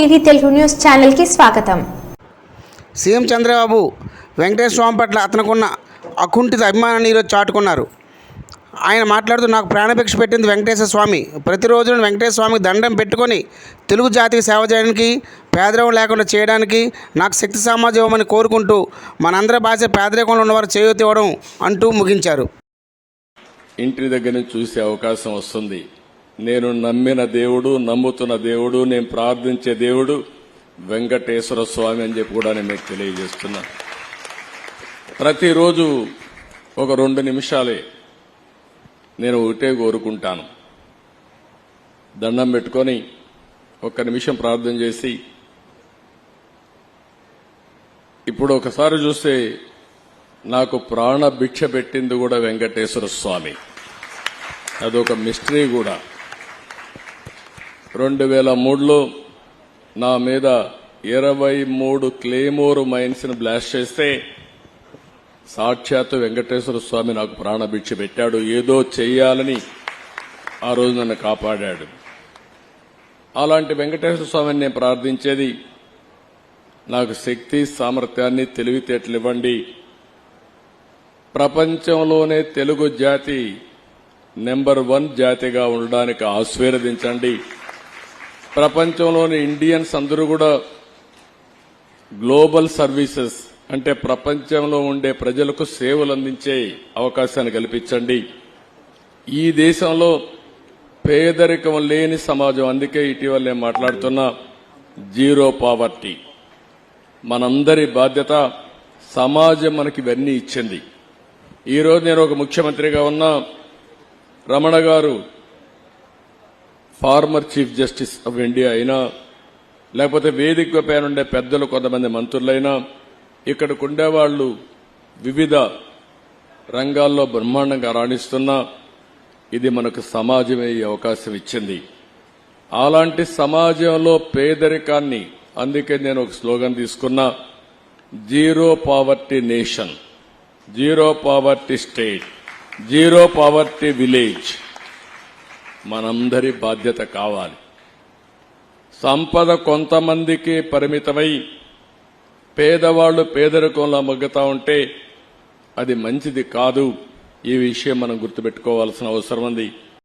TV Telugu news ఛానల్కి స్వాగతం. CM Chandrababu Venkateswara స్వామి పట్ల అతనుకున్న అకుంఠిత అభిమానాన్ని ఈరోజు చాటుకున్నారు. ఆయన మాట్లాడుతూ నాకు ప్రాణభిక్ష పెట్టింది వెంకటేశ్వర స్వామి. ప్రతిరోజు వెంకటేశ్వర స్వామికి దండం పెట్టుకొని తెలుగు జాతికి సేవ చేయడానికి పేదరికం లేకుండా చేయడానికి నాకు శక్తి సామాజిక ఇవ్వమని కోరుకుంటూ మనందరి భాష పేదరికంలో ఉన్నవారు చేయూతి ఇవ్వడం అంటూ ముగించారు. ఇంటి దగ్గర నుంచి చూసే అవకాశం వస్తుంది. నేను నమ్మిన దేవుడు నమ్ముతున్న దేవుడు నేను ప్రార్థించే దేవుడు వెంకటేశ్వర స్వామి అని చెప్పి కూడా నేను మీకు తెలియజేస్తున్నా. ప్రతిరోజు ఒక రెండు నిమిషాలే నేను ఒకటే కోరుకుంటాను. దండం పెట్టుకొని ఒక్క నిమిషం ప్రార్థన చేసి ఇప్పుడు ఒకసారి చూస్తే నాకు ప్రాణ భిక్ష పెట్టింది కూడా వెంకటేశ్వర స్వామి. అదొక మిస్టరీ కూడా. రెండు వేల మూడులో నా మీద ఇరవై మూడు క్లేమోర్ మైన్స్ని బ్లాస్ట్ చేస్తే సాక్షాత్తు వెంకటేశ్వర స్వామి నాకు ప్రాణభిక్ష పెట్టాడు. ఏదో చెయ్యాలని ఆ రోజు నన్ను కాపాడాడు. అలాంటి వెంకటేశ్వర స్వామిని నేను ప్రార్థించేది నాకు శక్తి సామర్థ్యాన్ని తెలివితేటలు ఇవ్వండి ప్రపంచంలోనే తెలుగు జాతి నెంబర్ వన్ జాతిగా ఉండడానికి ఆశీర్వదించండి. ప్రపంచంలోని ఇండియన్స్ అందరూ కూడా గ్లోబల్ సర్వీసెస్ అంటే ప్రపంచంలో ఉండే ప్రజలకు సేవలు అందించే అవకాశాన్ని కల్పించండి. ఈ దేశంలో పేదరికం లేని సమాజం. అందుకే ఇటీవల నేను మాట్లాడుతున్నా జీరో పావర్టీ. మనందరి బాధ్యత సమాజం మనకి ఇవన్నీ ఇచ్చింది. ఈరోజు నేను ఒక ముఖ్యమంత్రిగా ఉన్న రమణ గారు former chief justice of India అయినా లేకపోతే వేదిక పైన ఉండే పెద్దలు కొంతమంది మంత్రులైనా ఇక్కడికి ఉండేవాళ్ళు వివిధ రంగాల్లో బ్రహ్మాండంగా రాణిస్తున్నా ఇది మనకు సమాజమే ఈ అవకాశం ఇచ్చింది. అలాంటి సమాజంలో పేదరికాన్ని అందుకే నేను ఒక స్లోగన్ తీసుకున్నా zero poverty nation zero poverty state zero poverty village. మనందరి బాధ్యత కావాలి. సంపద కొంతమందికి పరిమితమై పేదవాళ్ళు పేదరికంలో మగ్గుతా ఉంటే అది మంచిది కాదు. ఈ విషయం మనం గుర్తుపెట్టుకోవాల్సిన అవసరం ఉంది.